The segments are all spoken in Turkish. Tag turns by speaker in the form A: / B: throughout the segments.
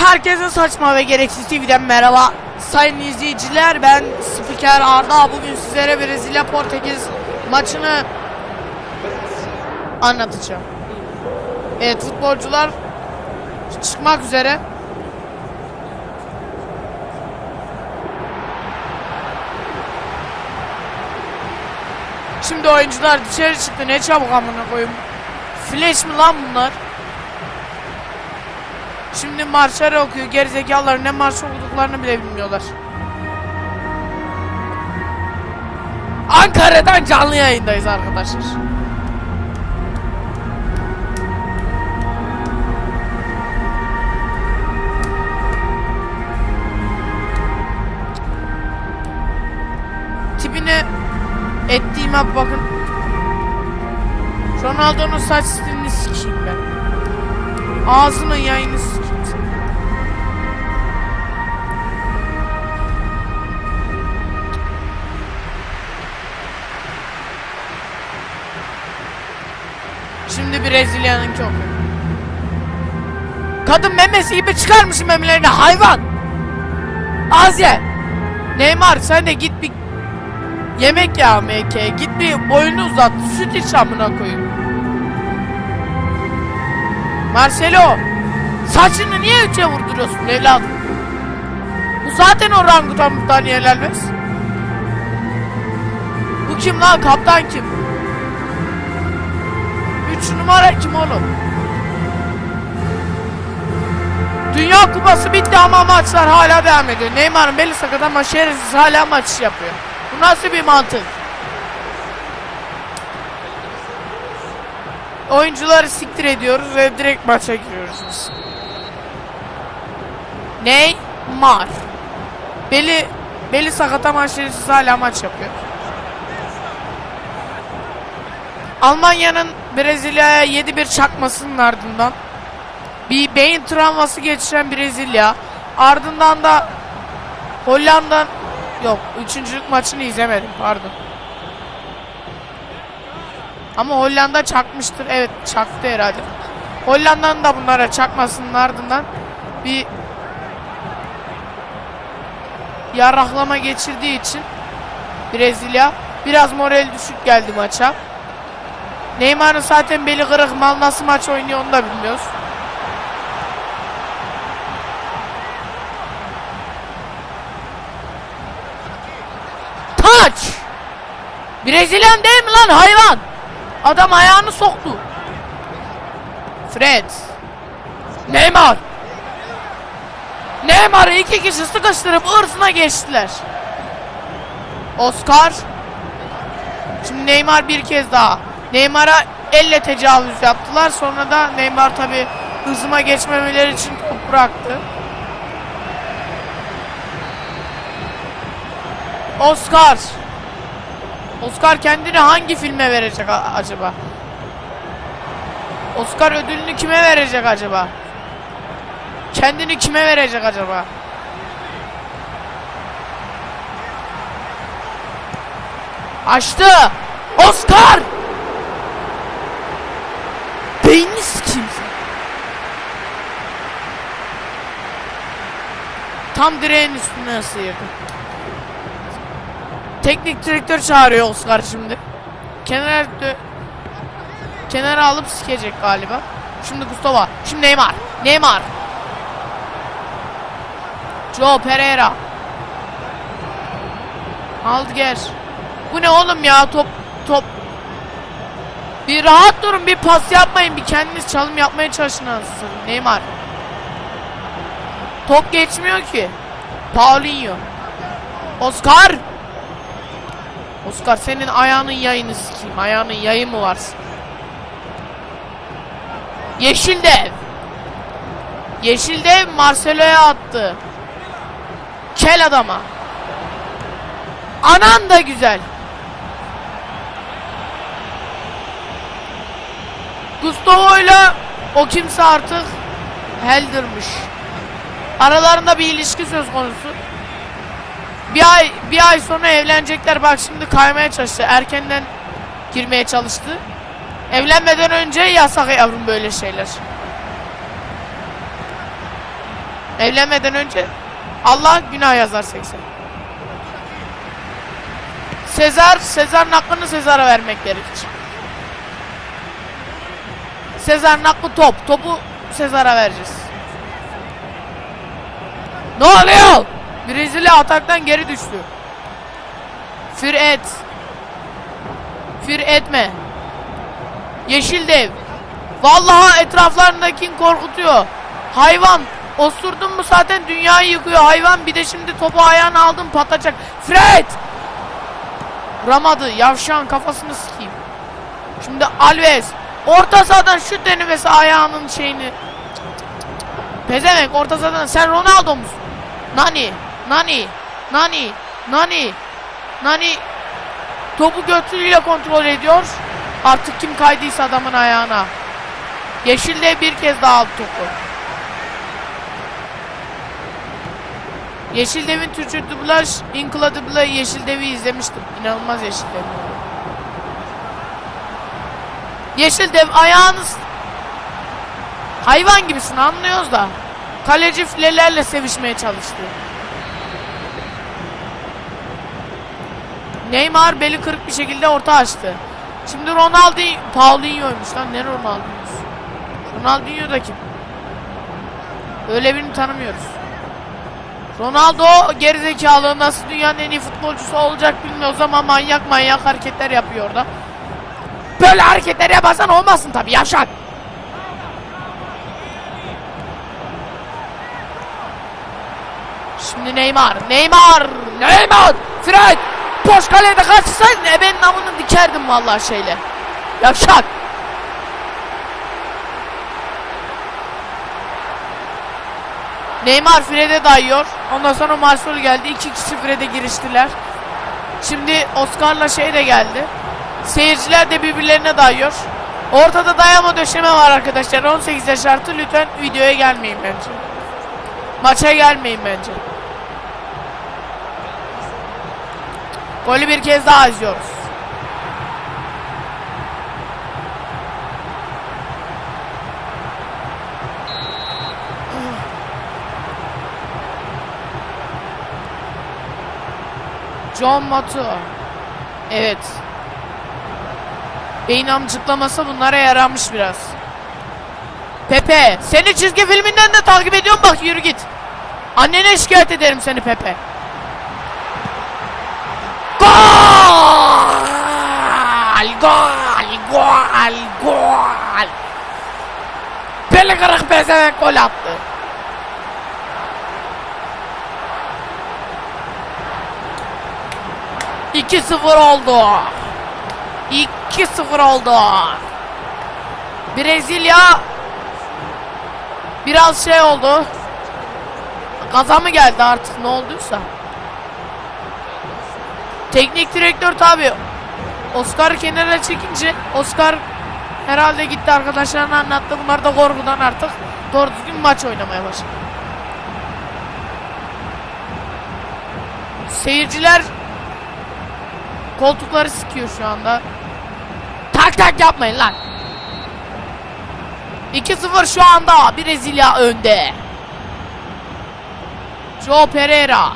A: Herkese saçma ve gereksiz TV'den merhaba. Sayın izleyiciler ben spiker Arda bugün sizlere Brezilya Portekiz maçını anlatacağım. Evet futbolcular çıkmak üzere. Şimdi oyuncular dışarı çıktı ne çabuk amına koyayım. Flash mi lan bunlar? Şimdi marşları okuyor. Gerizekalılar ne marş okuduklarını bile bilmiyorlar. Ankara'dan canlı yayındayız arkadaşlar. Tipine ettiğime bakın. Ronaldo'nun saç stilini sikeyim. Ağzının yayını sikeyim. Şimdi Brezilya'nınki okuyor. Kadın memesi gibi çıkarmışım memelerini hayvan. Az. Neymar sen de git bir yemek ya MK. Git bir boyunu uzat. Süt iç amına koyayım. Marcelo saçını niye üçe vurduruyorsun evladım? Bu zaten orangutan Daniel Alves. Bu kim lan kaptan kim? 3 numara kim oğlum? Dünya kupası bitti ama maçlar hala devam ediyor. Neymar'ın beli sakat ama şerefsiz hala maç yapıyor. Bu nasıl bir mantık? Oyuncuları siktir ediyoruz ve direkt maça giriyoruz biz. Neymar. Beli beli sakat ama şerefsiz hala maç yapıyor. Almanya'nın Brezilya'ya 7-1 çakmasının ardından bir beyin travması geçiren Brezilya ardından da Hollanda yok üçüncülük maçını izlemedim pardon. Ama Hollanda çakmıştır. Evet çaktı herhalde. Hollanda'nın da bunlara çakmasının ardından bir yaraklama geçirdiği için Brezilya biraz moral düşük geldi maça. Neymar'ın zaten beli kırık mal nasıl maç oynuyor onu da bilmiyoruz. Taç! Brezilyan değil mi lan hayvan? Adam ayağını soktu. Fred. Neymar. Neymar'ı iki kişi sıkıştırıp ırzına geçtiler. Oscar. Şimdi Neymar bir kez daha. Neymar'a elle tecavüz yaptılar. Sonra da Neymar tabi hızıma geçmemeleri için top bıraktı. Oscar. Oscar kendini hangi filme verecek acaba? Oscar ödülünü kime verecek acaba? Kendini kime verecek acaba? Açtı. Oscar! Beynini sikeyim. Tam direğin üstüne sıyırdı. Teknik direktör çağırıyor Oscar şimdi. Kenar dö- kenara alıp sikecek galiba. Şimdi Gustavo. Şimdi Neymar. Neymar. Joe Pereira. Aldger. Bu ne oğlum ya top top. Bir rahat durun bir pas yapmayın bir kendiniz çalım yapmaya çalışın anasını. Neymar. Top geçmiyor ki. Paulinho. Oscar. Oscar senin ayağının yayını sikeyim. Ayağının yayı mı var? Yeşil dev. Yeşil dev Marcelo'ya attı. Kel adama. Anan da güzel. Gustavo'yla o kimse artık Helder'mış. Aralarında bir ilişki söz konusu. Bir ay bir ay sonra evlenecekler. Bak şimdi kaymaya çalıştı. Erkenden girmeye çalıştı. Evlenmeden önce yasak yavrum böyle şeyler. Evlenmeden önce Allah günah yazar 80. Sezar, Sezar'ın hakkını Sezar'a vermek gerekir. Sezar'ın hakkı top. Topu Sezar'a vereceğiz. Ne oluyor? Brezilya ataktan geri düştü. Fir et. Fir etme. Yeşil dev. Vallahi etraflarındakini korkutuyor. Hayvan. Osurdun mu zaten dünyayı yıkıyor hayvan. Bir de şimdi topu ayağına aldın patlayacak. Fred! Ramadı. Yavşağın kafasını sikeyim. Şimdi Alves. Orta sahadan şut denemesi ayağının şeyini. Pezevenk orta sahadan. Sen Ronaldo musun? Nani. Nani. Nani. Nani. Nani. Topu götüyle kontrol ediyor. Artık kim kaydıysa adamın ayağına. Yeşilde bir kez daha aldı topu. Yeşil Dev'in Türkçe dublaj Incredible'ı Yeşil Dev'i izlemiştim. İnanılmaz Yeşil Dev. Yeşil Dev ayağınız hayvan gibisin anlıyoruz da. Kaleci filelerle sevişmeye çalıştı. Neymar beli kırık bir şekilde orta açtı. Şimdi Ronaldo Paulinho'ymuş lan ne Ronaldo'ymuş. Ronaldinho da kim? Öyle birini tanımıyoruz. Ronaldo gerizekalı nasıl dünyanın en iyi futbolcusu olacak bilmiyoruz ama manyak manyak hareketler yapıyor orada. Böyle hareketler yaparsan olmasın tabii yavşak. Şimdi Neymar, Neymar, Neymar, Fred, boş kalede kaçsaydın ebenin namını dikerdim vallahi şeyle. Yavşak. Neymar Fred'e dayıyor. Ondan sonra Marcelo geldi. İki kişi Fred'e giriştiler. Şimdi Oscar'la şey de geldi. Seyirciler de birbirlerine dayıyor. Ortada dayama döşeme var arkadaşlar. 18 yaş artı lütfen videoya gelmeyin bence. Maça gelmeyin bence. Golü bir kez daha izliyoruz. John Matu. Evet. Beyin amcıklaması bunlara yaramış biraz. Pepe. Seni çizgi filminden de takip ediyorum bak yürü git. Annene şikayet ederim seni Pepe. Gol! Gol! Gol! Gol! Beli kırık pezevenk gol attı. İki sıfır oldu. 2-0 oldu. Brezilya biraz şey oldu. Gaza mı geldi artık ne olduysa. Teknik direktör tabi Oscar kenara çekince Oscar herhalde gitti arkadaşlarına anlattı. Bunlar da korkudan artık doğru düzgün maç oynamaya başladı. Seyirciler koltukları sıkıyor şu anda. Tak tak yapmayın lan. 2-0 şu anda Brezilya önde. Joe Pereira.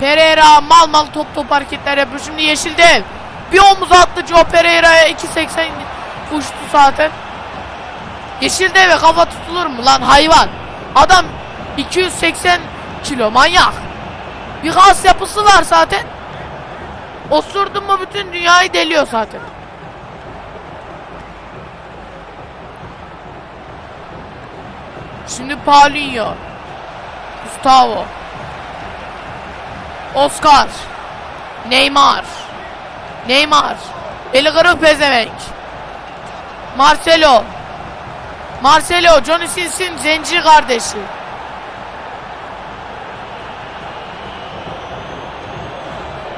A: Pereira mal mal top top hareketler yapıyor. Şimdi yeşil dev. Bir omuz attı Joe Pereira'ya 2.80 uçtu zaten. Yeşil deve kafa tutulur mu lan hayvan? Adam 280 kilo manyak. Bir kas yapısı var zaten. Osurdun mu bütün dünyayı deliyor zaten. Şimdi Paulinho. Gustavo. Oscar. Neymar. Neymar. Eli kırık pezevenk. Marcelo. Marcelo. Johnny Sins'in zenci kardeşi.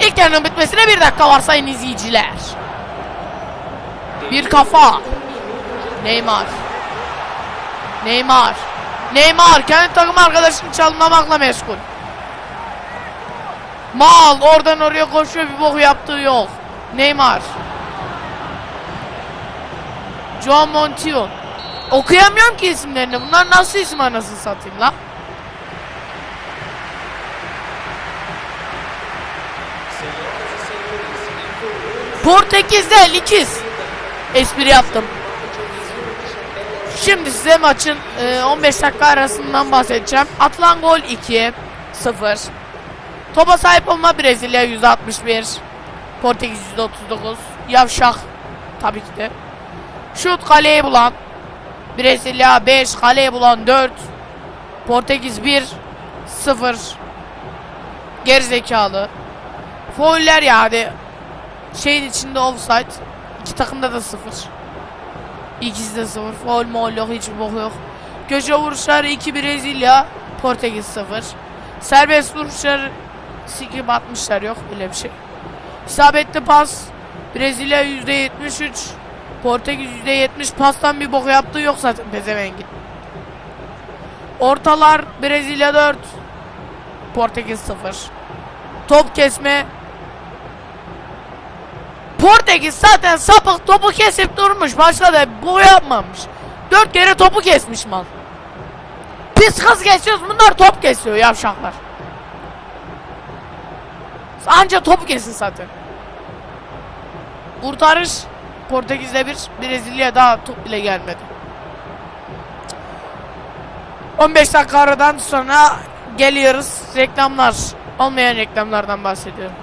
A: İlk yarının bitmesine bir dakika var sayın izleyiciler. Bir kafa. Neymar. Neymar. Neymar kendi takım arkadaşını çalmamakla meşgul. Mal oradan oraya koşuyor bir bok yaptığı yok. Neymar. Joao Montiel. Okuyamıyorum ki isimlerini. Bunlar nasıl isim anasını satayım la? Portekiz'de Likiz. Espri yaptım. Şimdi size maçın e, 15 dakika arasından bahsedeceğim. Atılan gol 2 0. Topa sahip olma Brezilya 161. Portekiz 139. Yavşak tabii ki de. Şut kaleyi bulan Brezilya 5, kaleyi bulan 4. Portekiz 1 0. Gerizekalı. Fauller yani şeyin içinde offside. İki takımda da 0. İkisi de 0. Foul mol yok, hiçbir bok yok. Köşe vuruşları 2 Brezilya, Portekiz 0. Serbest vuruşları sikip atmışlar yok öyle bir şey. İsabetli pas Brezilya %73 Portekiz %70 pastan bir bok yaptığı yok zaten pezevengin. Ortalar Brezilya 4 Portekiz 0 Top kesme Portekiz zaten sapık topu kesip durmuş başka da bu yapmamış. Dört kere topu kesmiş mal. Biz kız kesiyoruz bunlar top kesiyor yavşaklar. Anca topu kesin zaten. Kurtarış Portekiz'de bir Brezilya daha top bile gelmedi. 15 dakika aradan sonra geliyoruz. Reklamlar. Olmayan reklamlardan bahsediyorum.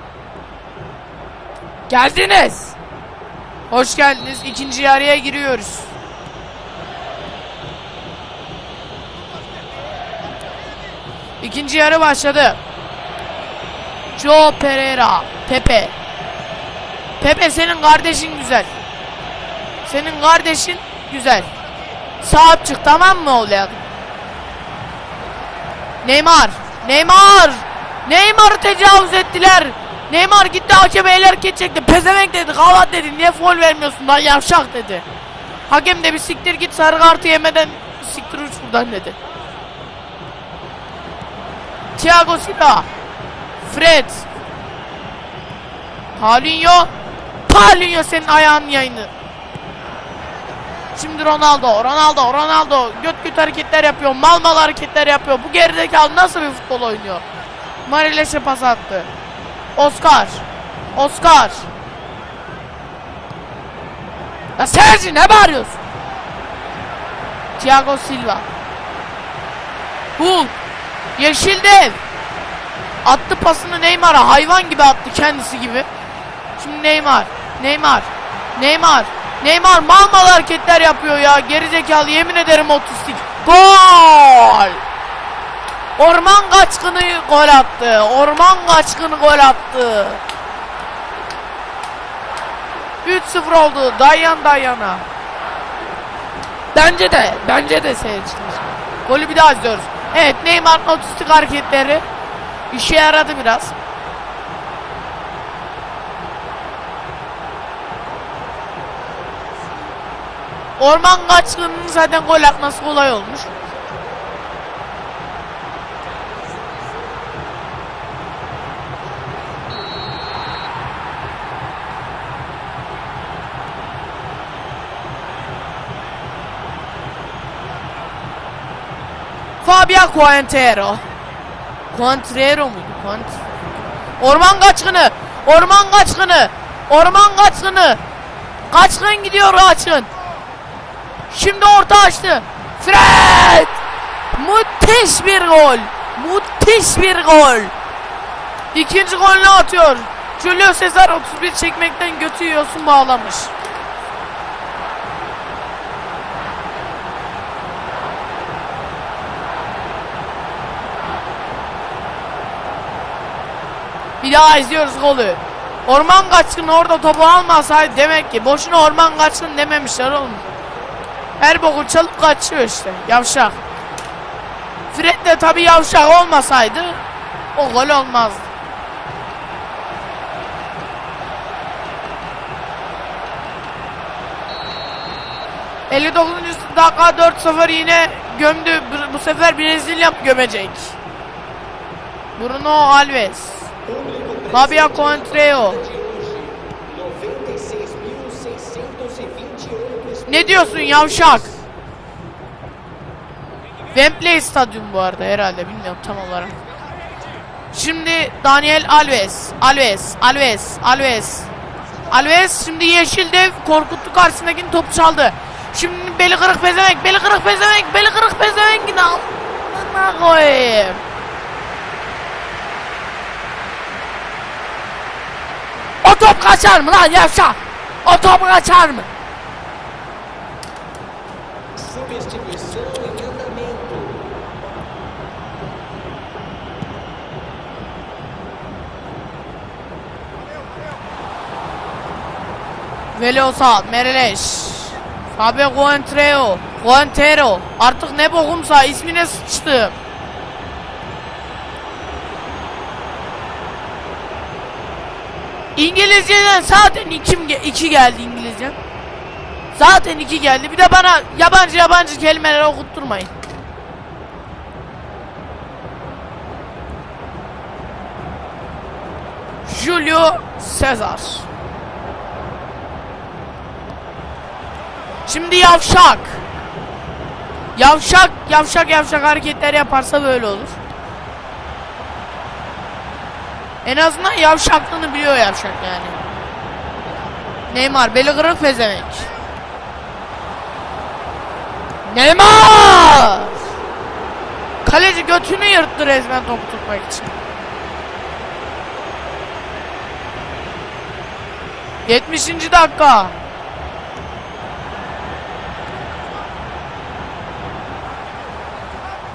A: Geldiniz. Hoş geldiniz. İkinci yarıya giriyoruz. İkinci yarı başladı. Joe Pereira. Pepe. Pepe senin kardeşin güzel. Senin kardeşin güzel. Sahip çık tamam mı oğlum? Neymar. Neymar. Neymar'ı tecavüz ettiler. Neymar gitti hakeme el hareket çekti. Pezevenk dedi. Kavat dedi. Niye foul vermiyorsun lan yavşak dedi. Hakem de bir siktir git sarı kartı yemeden siktir uç buradan dedi. Thiago Silva. Fred. Paulinho. Paulinho senin ayağın yayını. Şimdi Ronaldo, Ronaldo, Ronaldo göt göt hareketler yapıyor, mal mal hareketler yapıyor. Bu geridekalı nasıl bir futbol oynuyor? Marileş'e pas attı. Oscar. Oscar. Ya Sergi ne bağırıyorsun? Thiago Silva. Hulk. Yeşil dev. Attı pasını Neymar'a. Hayvan gibi attı kendisi gibi. Şimdi Neymar. Neymar. Neymar. Neymar mal mal hareketler yapıyor ya. Gerizekalı yemin ederim otistik. Gol! Orman kaçkını gol attı. Orman kaçkını gol attı. 3-0 oldu. Dayan dayana. Bence de. Bence de seyirciler. Golü bir daha izliyoruz. Evet Neymar'ın otistik hareketleri işe yaradı biraz. Orman kaçkınının zaten gol atması kolay olmuş. Fabia Quintero. Quintero muydu? Quint Orman kaçkını. Orman kaçkını. Orman kaçkını. Kaçkın gidiyor kaçkın. Şimdi orta açtı. Fred! Müthiş bir gol. Müthiş bir gol. İkinci golünü atıyor. Julio Cesar 31 çekmekten götü yiyorsun bağlamış. Bir daha izliyoruz golü. Orman kaçkını orada topu almasaydı demek ki boşuna orman kaçkın dememişler oğlum. Her boku çalıp kaçıyor işte. Yavşak. Fred de tabi yavşak olmasaydı o gol olmazdı. ...59. dakika 4-0 yine gömdü. Bu sefer Brezilya gömecek. Bruno Alves. Fabio Contreo. Ne diyorsun yavşak? Wembley Stadyum bu arada herhalde bilmiyorum tam olarak. Şimdi Daniel Alves, Alves, Alves, Alves. Alves şimdi yeşil dev korkuttu karşısındakini topu çaldı. Şimdi beli kırık pezevenk, beli kırık pezevenk, beli kırık pezevenk amına koyayım. O top kaçar mı lan yavşak? O top kaçar mı? Velosa, Mereleş, Fabio Guantreo, Guantero. Artık ne bokumsa ismine sıçtım. İngilizceden zaten iki, iki geldi İngilizce. Zaten iki geldi. Bir de bana yabancı yabancı kelimeler okutturmayın. Julio Cesar. Şimdi yavşak. Yavşak, yavşak yavşak hareketler yaparsa böyle olur. En azından yavşaklığını biliyor yavşak yani. Neymar beli kırık. Neymar! Kaleci götünü yırttı resmen topu tutmak için. 70. dakika.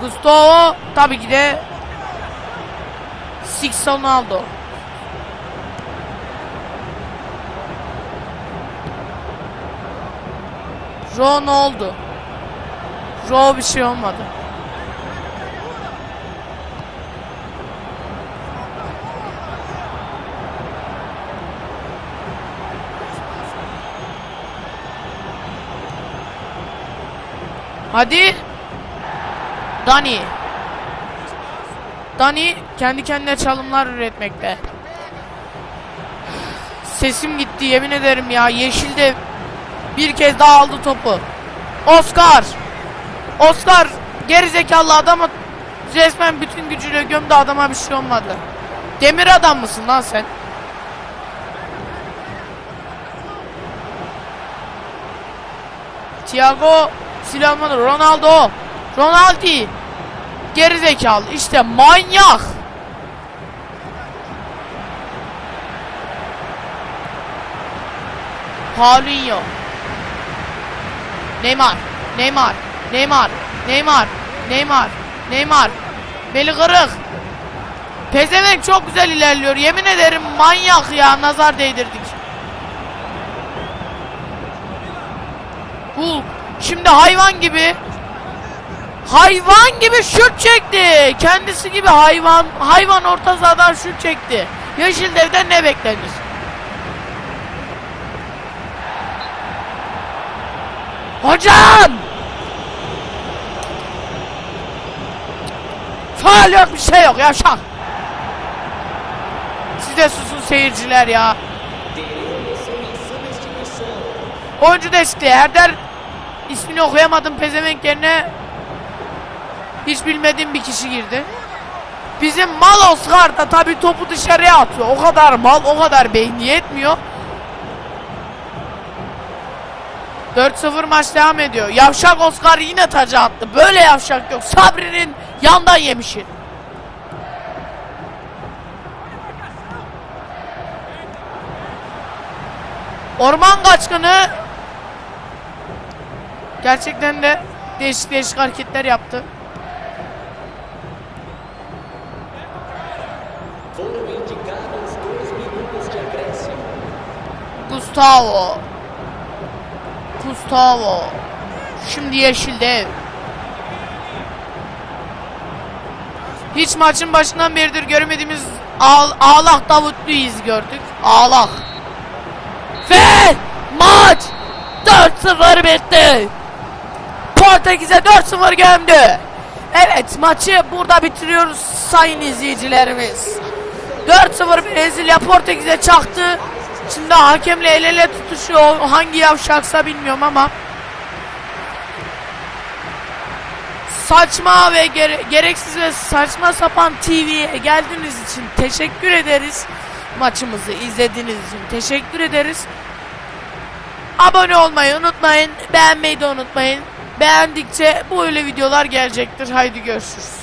A: Gustavo tabii ki de Six Ronaldo. Oldu? Joe bir şey olmadı. Hadi. Dani. Dani kendi kendine çalımlar üretmekte. Sesim gitti yemin ederim ya. Yeşilde bir kez daha aldı topu. Oscar. Oscar gerizekalı adamı resmen bütün gücüyle gömdü adama bir şey olmadı. Demir adam mısın lan sen? Thiago Silva Ronaldo Ronaldo Gerizekalı işte manyak. Paulinho. Neymar Neymar Neymar Neymar Neymar Neymar. Beli kırık. Pezevenk çok güzel ilerliyor. Yemin ederim manyak ya. Nazar değdirdik. Hulk. Şimdi hayvan gibi hayvan gibi şut çekti. Kendisi gibi hayvan hayvan orta sahadan şut çekti. Yeşil devden ne beklenir? Hocam! Faal yok bir şey yok yavşak. Siz de susun seyirciler ya. Oyuncu değişikliği. Herder ismini okuyamadım pezevenk yerine hiç bilmediğim bir kişi girdi. Bizim mal Oscar da tabi topu dışarıya atıyor. O kadar mal, o kadar beyni yetmiyor. 4-0 maç devam ediyor. Yavşak Oscar yine tacı attı. Böyle yavşak yok. Sabri'nin yandan yemişi. Orman kaçkını gerçekten de değişik değişik hareketler yaptı. Gustavo. Gustavo. Şimdi yeşil dev. Hiç maçın başından beridir görmediğimiz ağ- ağlak Davut Luiz gördük. Ağlak. Ve maç 4-0 bitti. Portekiz'e 4-0 gömdü. Evet maçı burada bitiriyoruz sayın izleyicilerimiz. 4-0 Brezilya Portekiz'e çaktı. Şimdi hakemle el ele tutuşuyor. Hangi yavşaksa bilmiyorum ama. saçma ve gere- gereksiz ve saçma sapan TV'ye geldiğiniz için teşekkür ederiz. Maçımızı izlediğiniz için teşekkür ederiz. Abone olmayı unutmayın. Beğenmeyi de unutmayın. Beğendikçe böyle videolar gelecektir. Haydi görüşürüz.